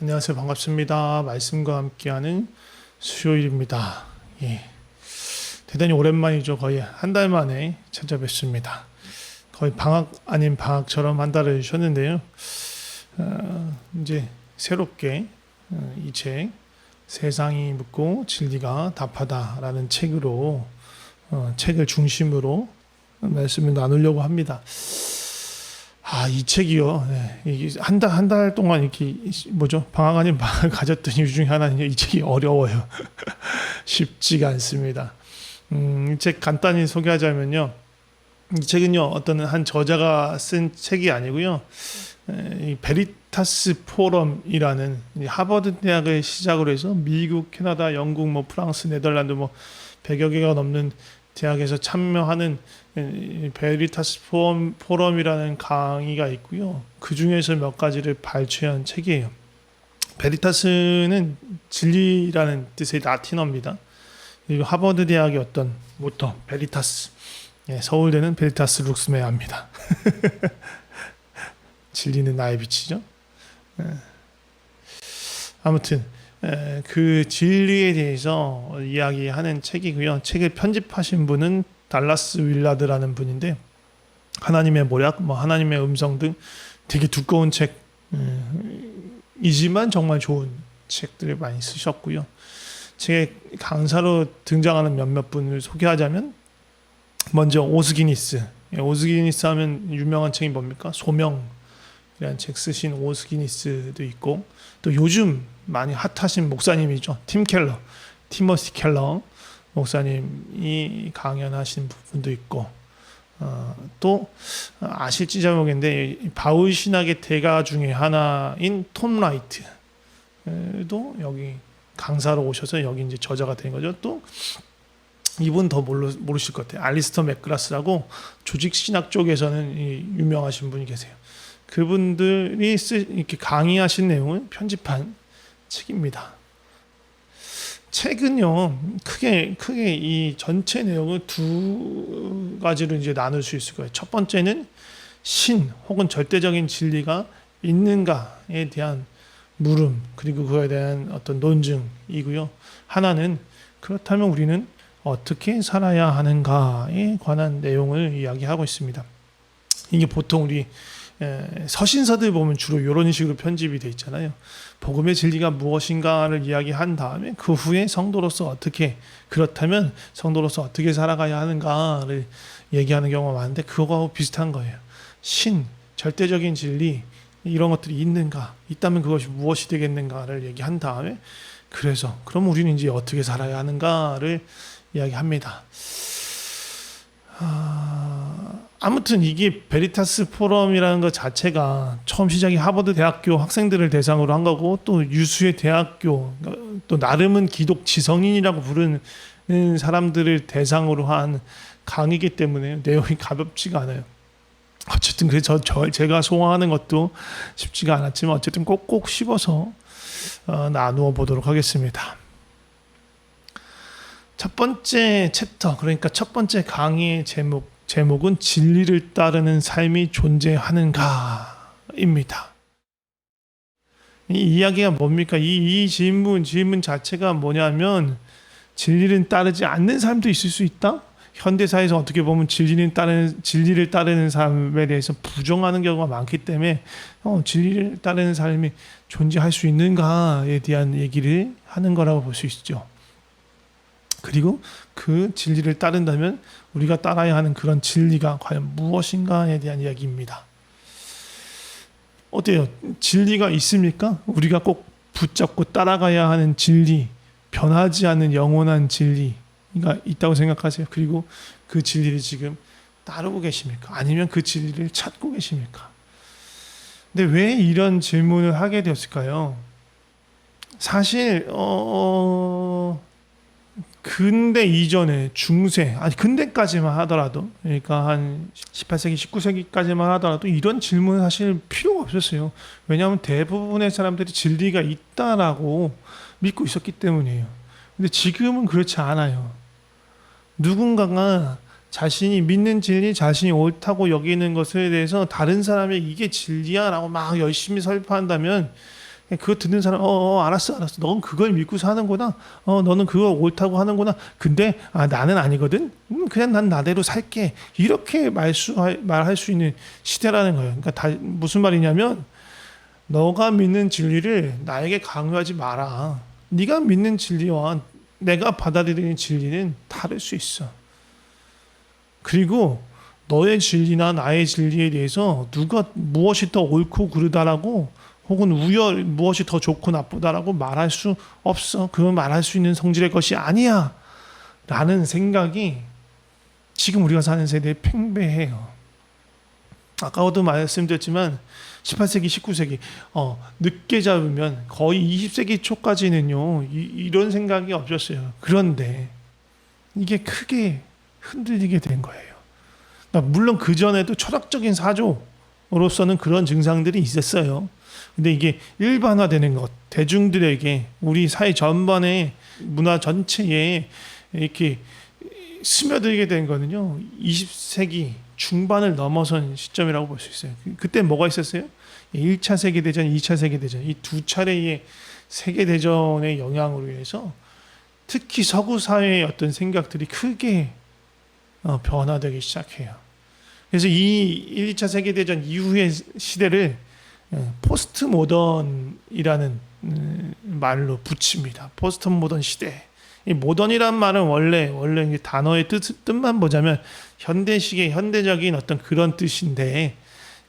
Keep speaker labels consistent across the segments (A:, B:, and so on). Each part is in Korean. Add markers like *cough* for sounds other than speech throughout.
A: 안녕하세요. 반갑습니다. 말씀과 함께하는 수요일입니다. 예. 대단히 오랜만이죠. 거의 한 달 만에 찾아뵙습니다. 거의 방학 아닌 방학처럼 한 달을 쉬었는데요. 어, 이제 새롭게 어, 이 책 세상이 묻고 진리가 답하다라는 책으로 어, 책을 중심으로 말씀을 나누려고 합니다. 아, 이 책이요. 네. 이게 한 달, 동안 이렇게, 뭐죠? 방학 아닌 방학을 가졌던 이유 중에 하나는 이 책이 어려워요. *laughs* 쉽지가 않습니다. 음, 이 책 간단히 소개하자면요. 이 책은요, 어떤 한 저자가 쓴 책이 아니고요. 에, 이 베리 타스 포럼이라는 이 하버드 대학을 시작으로 해서 미국, 캐나다, 영국, 뭐 프랑스, 네덜란드 뭐 100여 개가 넘는 대학에서 참여하는 이 베리타스 포럼, 포럼이라는 강의가 있고요. 그 중에서 몇 가지를 발췌한 책이에요. 베리타스는 진리라는 뜻의 라틴어입니다. 하버드 대학의 어떤 모터 베리타스, 예, 서울대는 베리타스 룩스메아입니다. *laughs* 진리는 나의 빛이죠. 예. 아무튼 에, 그 진리에 대해서 이야기하는 책이고요. 책을 편집하신 분은 달라스 윌라드라는 분인데 하나님의 모략, 뭐 하나님의 음성 등 되게 두꺼운 책이지만 정말 좋은 책들을 많이 쓰셨고요. 책의 강사로 등장하는 몇몇 분을 소개하자면 먼저 오스기니스. 예, 오스기니스 하면 유명한 책이 뭡니까? 소명 이라는 책 쓰신 오스기니스도 있고 또 요즘 많이 핫하신 목사님이죠. 팀 켈러, 티머시 켈러 목사님이 강연하신 부분도 있고 어, 또 아실지 잘 모르겠는데 바울 신학의 대가 중에 하나인 톰 라이트도 여기 강사로 오셔서 여기 이제 저자가 된 거죠. 또 이분 더 모르, 모르실 것 같아요. 알리스터 맥그라스라고 조직 신학 쪽에서는 이 유명하신 분이 계세요. 그분들이 쓰, 이렇게 강의하신 내용을 편집한 책입니다. 책은요 크게 크게 이 전체 내용을 두 가지로 이제 나눌 수 있을 거예요. 첫 번째는 신 혹은 절대적인 진리가 있는가에 대한 물음 그리고 그거에 대한 어떤 논증이고요. 하나는 그렇다면 우리는 어떻게 살아야 하는가에 관한 내용을 이야기하고 있습니다. 이게 보통 우리 에, 서신서들 보면 주로 이런 식으로 편집이 돼 있잖아요. 복음의 진리가 무엇인가를 이야기한 다음에 그 후에 성도로서 어떻게 그렇다면 성도로서 어떻게 살아가야 하는가를 얘기하는 경우가 많은데 그거하고 비슷한 거예요. 신 절대적인 진리 이런 것들이 있는가 있다면 그것이 무엇이 되겠는가를 얘기한 다음에 그래서 그럼 우리는 이제 어떻게 살아야 하는가를 이야기합니다. 아, 아무튼 이게 베리타스 포럼이라는 것 자체가 처음 시작이 하버드 대학교 학생들을 대상으로 한 거고 또 유수의 대학교 또 나름은 기독 지성인이라고 부르는 사람들을 대상으로 한 강의기 때문에 내용이 가볍지가 않아요. 어쨌든 그래서 저, 제가 소화하는 것도 쉽지가 않았지만 어쨌든 꼭꼭 씹어서 어, 나누어 보도록 하겠습니다. 첫 번째 챕터 그러니까 첫 번째 강의의 제목 제목은 진리를 따르는 삶이 존재하는가입니다. 이 이야기가 뭡니까? 이, 이 질문 질문 자체가 뭐냐면 진리를 따르지 않는 삶도 있을 수 있다. 현대사에서 어떻게 보면 진리는 따르는 진리를 따르는 삶에 대해서 부정하는 경우가 많기 때문에 어, 진리를 따르는 삶이 존재할 수 있는가에 대한 얘기를 하는 거라고 볼 수 있죠. 그리고 그 진리를 따른다면 우리가 따라야 하는 그런 진리가 과연 무엇인가에 대한 이야기입니다. 어때요? 진리가 있습니까? 우리가 꼭 붙잡고 따라가야 하는 진리, 변하지 않는 영원한 진리가 있다고 생각하세요? 그리고 그 진리를 지금 따르고 계십니까? 아니면 그 진리를 찾고 계십니까? 근데 왜 이런 질문을 하게 되었을까요? 사실 어 근대 이전에 중세 아니 근대까지만 하더라도 그러니까 한 18세기 19세기까지만 하더라도 이런 질문은 사실 필요가 없었어요. 왜냐하면 대부분의 사람들이 진리가 있다라고 믿고 있었기 때문이에요. 근데 지금은 그렇지 않아요. 누군가가 자신이 믿는 진리, 자신이 옳다고 여기는 것에 대해서 다른 사람이 이게 진리야라고 막 열심히 설파한다면 그거 듣는 사람, 어, 어, 알았어, 알았어. 넌 그걸 믿고 사는구나. 어, 너는 그거 옳다고 하는구나. 근데 아, 나는 아니거든. 음, 그냥 난 나대로 살게. 이렇게 말수 말할 수 있는 시대라는 거예요. 그러니까 다, 무슨 말이냐면 너가 믿는 진리를 나에게 강요하지 마라. 네가 믿는 진리와 내가 받아들이는 진리는 다를 수 있어. 그리고 너의 진리나 나의 진리에 대해서 누가 무엇이 더 옳고 그르다라고 혹은 우열 무엇이 더 좋고 나쁘다라고 말할 수 없어. 그건 말할 수 있는 성질의 것이 아니야. 라는 생각이 지금 우리가 사는 세대에 팽배해요. 아까도 말씀드렸지만 18세기, 19세기 어, 늦게 잡으면 거의 20세기 초까지는요 이, 이런 생각이 없었어요. 그런데 이게 크게 흔들리게 된 거예요. 그러니까 물론 그 전에도 철학적인 사조로서는 그런 증상들이 있었어요. 근데 이게 일반화되는 것, 대중들에게 우리 사회 전반의 문화 전체에 이렇게 스며들게 된 거는요. 20세기 중반을 넘어선 시점이라고 볼 수 있어요. 그때 뭐가 있었어요? 1차 세계 대전, 2차 세계 대전 이 두 차례의 세계 대전의 영향으로 인해서 특히 서구 사회의 어떤 생각들이 크게 어, 변화되기 시작해요. 그래서 이 1차 세계 대전 이후의 시대를 어, 포스트 모던이라는 음, 말로 붙입니다. 포스트 모던 시대. 이 모던이란 말은 원래 원래 이 단어의 뜻, 뜻만 보자면 현대식의 현대적인 어떤 그런 뜻인데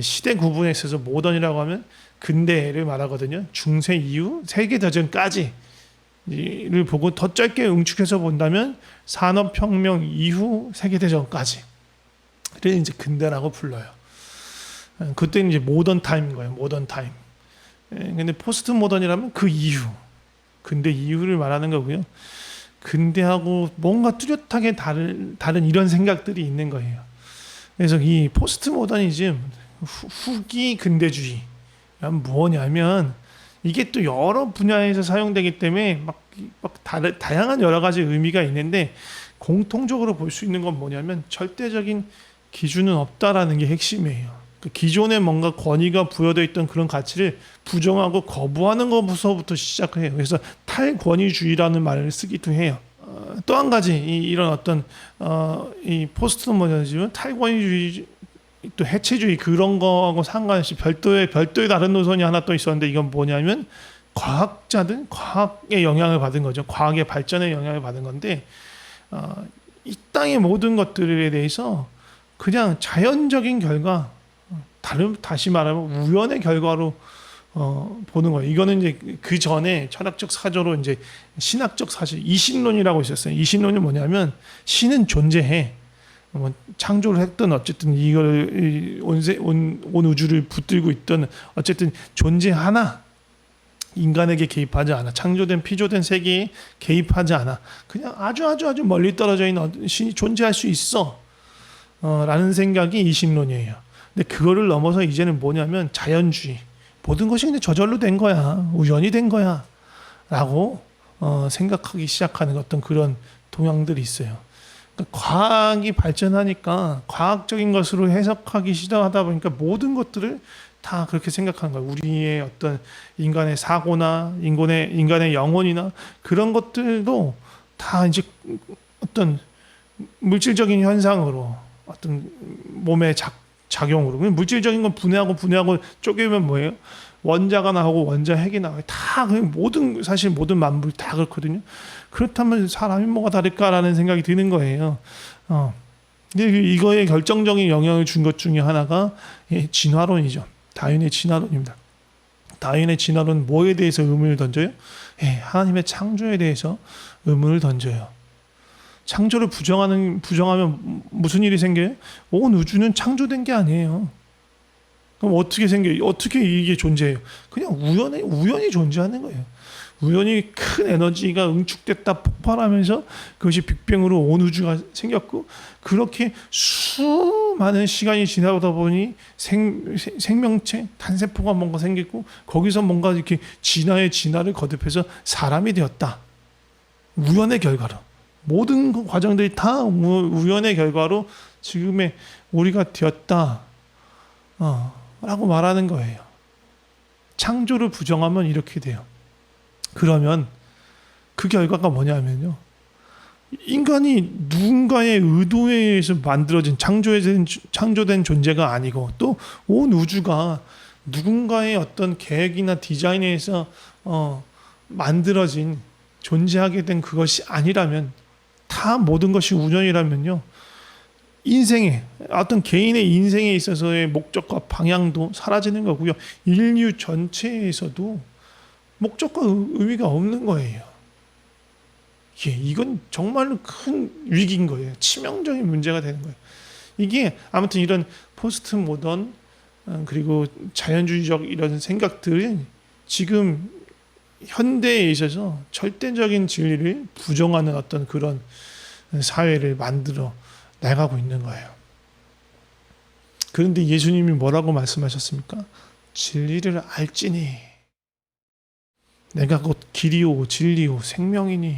A: 시대 구분에 있어서 모던이라고 하면 근대를 말하거든요. 중세 이후 세계 대전까지 를 보고 더 짧게 응축해서 본다면 산업혁명 이후 세계 대전까지를 이제 근대라고 불러요. 그때는 이제 모던 타임인 거예요. 모던 타임. 예, 근데 포스트 모던이라면 그 이후, 근대 이후를 말하는 거고요. 근대하고 뭔가 뚜렷하게 다른 다른 이런 생각들이 있는 거예요. 그래서 이 포스트 모더니즘 후, 후기 근대주의 뭐냐면 이게 또 여러 분야에서 사용되기 때문에 막, 막 다른, 다양한 여러 가지 의미가 있는데 공통적으로 볼 수 있는 건 뭐냐면 절대적인 기준은 없다라는 게 핵심이에요. 그 기존에 뭔가 권위가 부여되어 있던 그런 가치를 부정하고 거부하는 것부터 시작해요. 그래서 탈권위주의라는 말을 쓰기도 해요. 어, 또한 가지 이, 런 어떤 어, 이 포스트 모더니즘은 탈권위주의 또 해체주의 그런 거하고 상관없이 별도의 별도의 다른 노선이 하나 또 있었는데 이건 뭐냐면 과학자들 과학의 영향을 받은 거죠. 과학의 발전에 영향을 받은 건데 어, 이 땅의 모든 것들에 대해서 그냥 자연적인 결과 다른 다시 말하면 우연의 결과로 어, 보는 거예요. 이거는 이제 그 전에 철학적 사조로 이제 신학적 사실 이신론이라고 있었어요. 이신론이 뭐냐면 신은 존재해. 뭐 창조를 했던 어쨌든 이걸 온세 온, 온 우주를 붙들고 있던 어쨌든 존재 하나 인간에게 개입하지 않아 창조된 피조된 세계에 개입하지 않아 그냥 아주 아주 아주 멀리 떨어져 있는 신이 존재할 수 있어 어, 라는 생각이 이신론이에요. 근데 그거를 넘어서 이제는 뭐냐면 자연주의 모든 것이 근데 저절로 된 거야 우연히 된 거야 라고 어, 생각하기 시작하는 어떤 그런 동향들이 있어요. 그러니까 과학이 발전하니까 과학적인 것으로 해석하기 시작하다 보니까 모든 것들을 다 그렇게 생각하는 거예요. 우리의 어떤 인간의 사고나 인간의 인간의 영혼이나 그런 것들도 다 이제 어떤 물질적인 현상으로 어떤 몸의 작, 작용으로 물질적인 건 분해하고 분해하고 쪼개면 뭐예요? 원자가 나오고 원자 핵이 나와요. 다그 모든 사실 모든 만물 다 그렇거든요. 그렇다면 사람이 뭐가 다를까라는 생각이 드는 거예요. 어. 근데 그 이거에 결정적인 영향을 준 것 중에 하나가 예, 진화론이죠. 다윈의 진화론입니다. 다윈의 진화론 뭐에 대해서 의문을 던져요? 예, 하나님의 창조에 대해서 의문을 던져요. 창조를 부정하는 부정하면 무슨 일이 생겨요? 온 우주는 창조된 게 아니에요. 그럼 어떻게 생겨요? 어떻게 이게 존재해요? 그냥 우연히 우연히 존재하는 거예요. 우연히 큰 에너지가 응축됐다 폭발하면서 그것이 빅뱅으로 온 우주가 생겼고 그렇게 수많은 시간이 지나다 보니 생, 생- 생명체 단세포가 뭔가 생기고 거기서 뭔가 이렇게 진화의 진화를 거듭해서 사람이 되었다. 우연의 결과로 모든 그 과정들이 다 우- 우연의 결과로 지금의 우리가 되었다. 어, 라고 말하는 거예요. 창조를 부정하면 이렇게 돼요. 그러면 그 결과가 뭐냐면요. 인간이 누군가의 의도에 의해서 만들어진 창조된 창조된 존재가 아니고 또 온 우주가 누군가의 어떤 계획이나 디자인에 의해서 어, 만들어진 존재하게 된 그것이 아니라면 다 모든 것이 우연이라면요. 인생에 어떤 개인의 인생에 있어서의 목적과 방향도 사라지는 거고요. 인류 전체에서도 목적과 의- 의미가 없는 거예요. 예, 이건 정말로 큰 위기인 거예요. 치명적인 문제가 되는 거예요. 이게 아무튼 이런 포스트 모던 어, 그리고 자연주의적 이런 생각들은 지금 현대에 있어서 절대적인 진리를 부정하는 어떤 그런 사회를 만들어 나가고 있는 거예요. 그런데 예수님이 뭐라고 말씀하셨습니까? 진리를 알지니 내가 곧 길이요 진리요 생명이니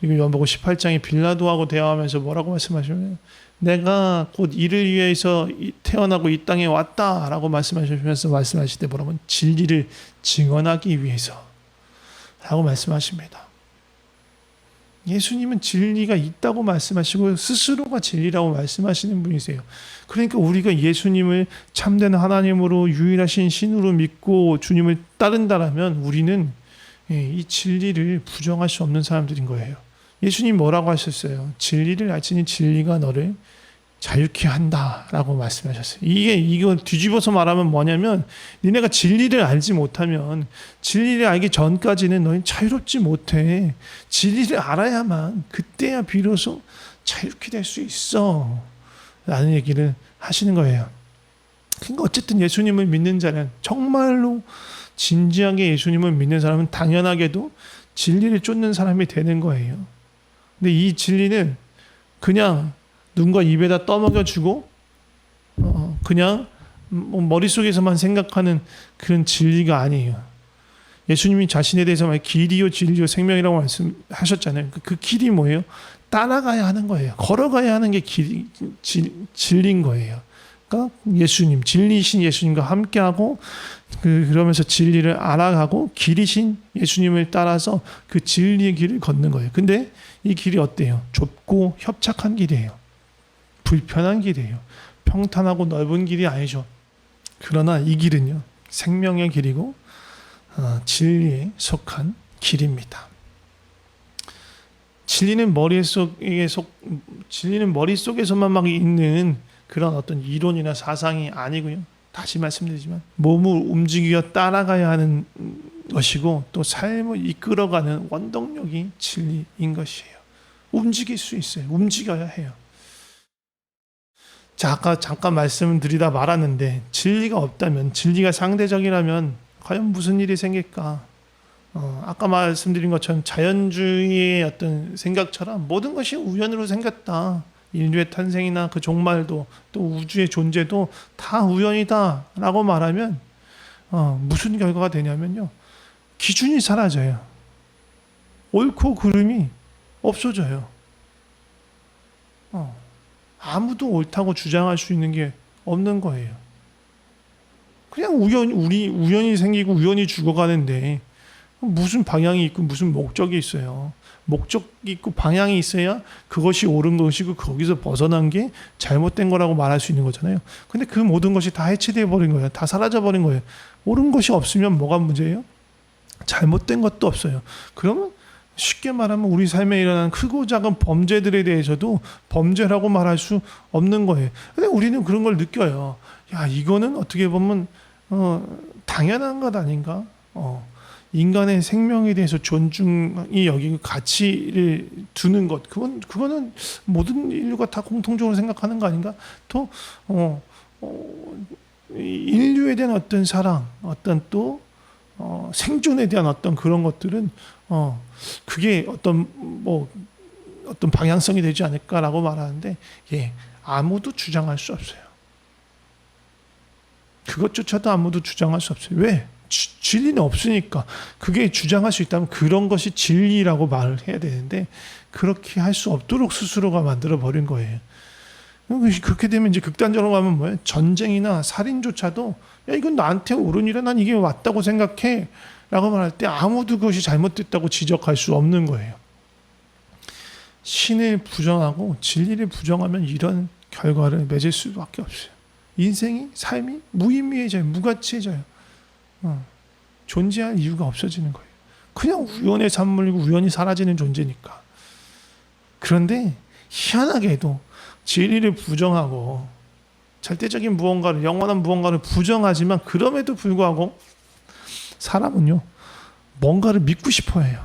A: 그리고 요한복음 18장에 빌라도하고 대화하면서 뭐라고 말씀하시냐면 내가 곧 이를 위해서 이- 태어나고 이 땅에 왔다라고 말씀하시면서 말씀하실 때 뭐라면 진리를 증언하기 위해서 라고 말씀하십니다. 예수님은 진리가 있다고 말씀하시고 스스로가 진리라고 말씀하시는 분이세요. 그러니까 우리가 예수님을 참된 하나님으로 유일하신 신으로 믿고 주님을 따른다라면 우리는 예, 이 진리를 부정할 수 없는 사람들인 거예요. 예수님 뭐라고 하셨어요? 진리를 알지니 진리가 너를 자유케 한다라고 말씀하셨어요. 이게 이거 뒤집어서 말하면 뭐냐면 니네가 진리를 알지 못하면 진리를 알기 전까지는 너희 자유롭지 못해. 진리를 알아야만 그때야 비로소 자유롭게 될수 있어. 라는 얘기를 하시는 거예요. 그러니까 어쨌든 예수님을 믿는 자는 정말로 진지하게 예수님을 믿는 사람은 당연하게도 진리를 쫓는 사람이 되는 거예요. 근데 이 진리는 그냥 눈과 입에다 떠먹여 주고 어, 그냥 뭐 머릿속에서만 생각하는 그런 진리가 아니에요. 예수님이 자신에 대해서 말 길이요 진리요 생명이라고 말씀하셨잖아요. 그, 그 길이 뭐예요? 따라가야 하는 거예요. 걸어가야 하는 게 길, 진, 진리인 거예요. 그러니까 예수님 진리이신 예수님과 함께하고 그 그러면서 진리를 알아가고 길이신 예수님을 따라서 그 진리의 길을 걷는 거예요. 근데 이 길이 어때요? 좁고 협착한 길이에요. 불편한 길이에요. 평탄하고 넓은 길이 아니죠. 그러나 이 길은요 생명의 길이고 어, 진리에 속한 길입니다. 진리는 머릿속에 속 진리는 머릿속에서만 막 있는 그런 어떤 이론이나 사상이 아니고요. 다시 말씀드리지만 몸을 움직여 따라가야 하는 것이고 또 삶을 이끌어가는 원동력이 진리인 것이에요. 움직일 수 있어요. 움직여야 해요. 자, 아까 잠깐 말씀드리다 말았는데 진리가 없다면 진리가 상대적이라면 과연 무슨 일이 생길까? 어, 아까 말씀드린 것처럼 자연주의의 어떤 생각처럼 모든 것이 우연으로 생겼다. 인류의 탄생이나 그 종말도 또 우주의 존재도 다 우연이다라고 말하면 어, 무슨 결과가 되냐면요. 기준이 사라져요. 옳고 그름이 없어져요. 어, 아무도 옳다고 주장할 수 있는 게 없는 거예요. 그냥 우연 우리 우연히 생기고 우연히 죽어가는데 무슨 방향이 있고 무슨 목적이 있어요. 목적이 있고 방향이 있어야 그것이 옳은 것이고 거기서 벗어난 게 잘못된 거라고 말할 수 있는 거잖아요. 근데 그 모든 것이 다 해체돼 버린 거예요. 다 사라져 버린 거예요. 옳은 것이 없으면 뭐가 문제예요? 잘못된 것도 없어요. 그러면 쉽게 말하면 우리 삶에 일어나는 크고 작은 범죄들에 대해서도 범죄라고 말할 수 없는 거예요. 근데 우리는 그런 걸 느껴요. 야, 이거는 어떻게 보면 어, 당연한 것 아닌가? 어, 인간의 생명에 대해서 존중이 여기고 가치를 두는 것 그건 그거는 모든 인류가 다 공통적으로 생각하는 거 아닌가? 또 어, 어, 이 인류에 대한 어떤 사랑, 어떤 또 어, 생존에 대한 어떤 그런 것들은 어, 그게 어떤 뭐 어떤 방향성이 되지 않을까라고 말하는데 예, 아무도 주장할 수 없어요. 그것조차도 아무도 주장할 수 없어요. 왜? 지- 진리는 없으니까. 그게 주장할 수 있다면 그런 것이 진리라고 말을 해야 되는데 그렇게 할 수 없도록 스스로가 만들어 버린 거예요. 그렇게 되면 이제 극단적으로 가면 뭐예요? 전쟁이나 살인조차도 야 이건 나한테 옳은 일이야. 난 이게 맞다고 생각해. 라고 말할 때 아무도 그것이 잘못됐다고 지적할 수 없는 거예요. 신을 부정하고 진리를 부정하면 이런 결과를 맺을 수밖에 없어요. 인생이 삶이 무의미해져요. 무가치해져요. 어. 존재할 이유가 없어지는 거예요. 그냥 우연의 산물이고 우연히 사라지는 존재니까. 그런데 희한하게도 진리를 부정하고 절대적인 무언가를 영원한 무언가를 부정하지만 그럼에도 불구하고 사람은요 뭔가를 믿고 싶어해요.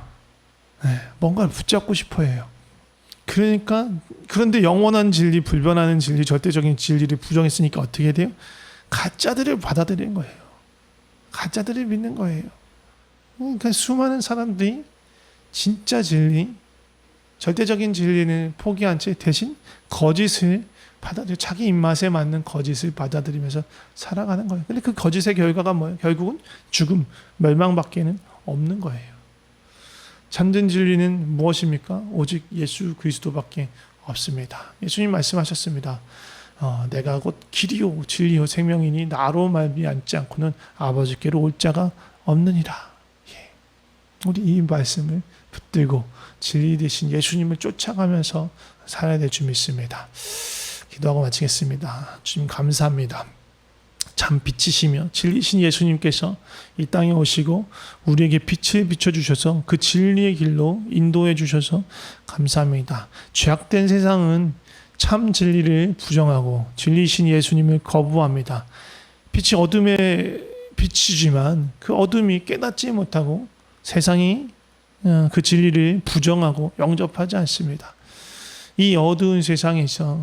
A: 네, 뭔가를 붙잡고 싶어해요. 그러니까 그런데 영원한 진리, 불변하는 진리, 절대적인 진리를 부정했으니까 어떻게 돼요? 가짜들을 받아들이는 거예요. 가짜들을 믿는 거예요. 그러니까 수많은 사람들이 진짜 진리, 절대적인 진리는 포기한 채 대신 거짓을 받아들여 자기 입맛에 맞는 거짓을 받아들이면서 살아가는 거예요. 근데 그 거짓의 결과가 뭐예요? 결국은 죽음, 멸망밖에는 없는 거예요. 참된 진리는 무엇입니까? 오직 예수 그리스도밖에 없습니다. 예수님 말씀하셨습니다. 어, 내가 곧 길이요 진리요 생명이니 나로 말미암지 않고는 아버지께로 올 자가 없느니라. 예. 우리 이 말씀을 붙들고 진리 되신 예수님을 쫓아가면서 살아야 될 줄 믿습니다. 기도하고 마치겠습니다. 주님 감사합니다. 참 빛이시며 진리신 예수님께서 이 땅에 오시고 우리에게 빛을 비춰 주셔서 그 진리의 길로 인도해 주셔서 감사합니다. 죄악된 세상은 참 진리를 부정하고 진리신 예수님을 거부합니다. 빛이 어둠의 빛이지만 그 어둠이 깨닫지 못하고 세상이 어, 그 진리를 부정하고 영접하지 않습니다. 이 어두운 세상에서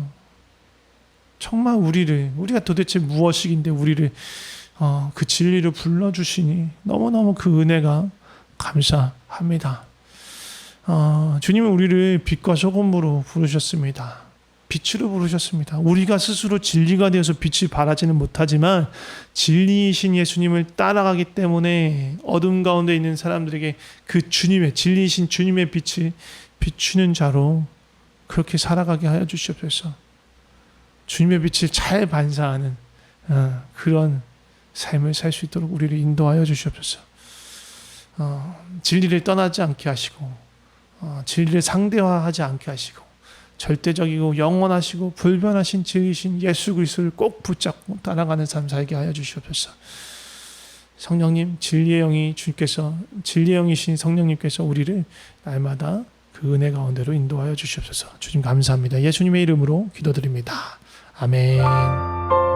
A: 정말 우리를 우리가 도대체 무엇이긴데 우리를 어, 그 진리로 불러주시니 너무너무 그 은혜가 감사합니다. 어, 주님은 우리를 빛과 소금으로 부르셨습니다. 빛으로 부르셨습니다. 우리가 스스로 진리가 되어서 빛이 발하지는 못하지만 진리이신 예수님을 따라가기 때문에 어둠 가운데 있는 사람들에게 그 주님의 진리이신 주님의 빛을 비추는 자로 그렇게 살아가게 하여 주시옵소서. 주님의 빛을 잘 반사하는 어, 그런 삶을 살 수 있도록 우리를 인도하여 주시옵소서. 어, 진리를 떠나지 않게 하시고 어, 진리를 상대화하지 않게 하시고 절대적이고 영원하시고 불변하신 진리신 예수 그리스도를 꼭 붙잡고 따라가는 삶 살게 하여 주시옵소서. 성령님 진리의 영이 주께서 진리의 영이신 성령님께서 우리를 날마다 그 은혜 가운데로 인도하여 주시옵소서. 주님 감사합니다. 예수님의 이름으로 기도드립니다. 아멘.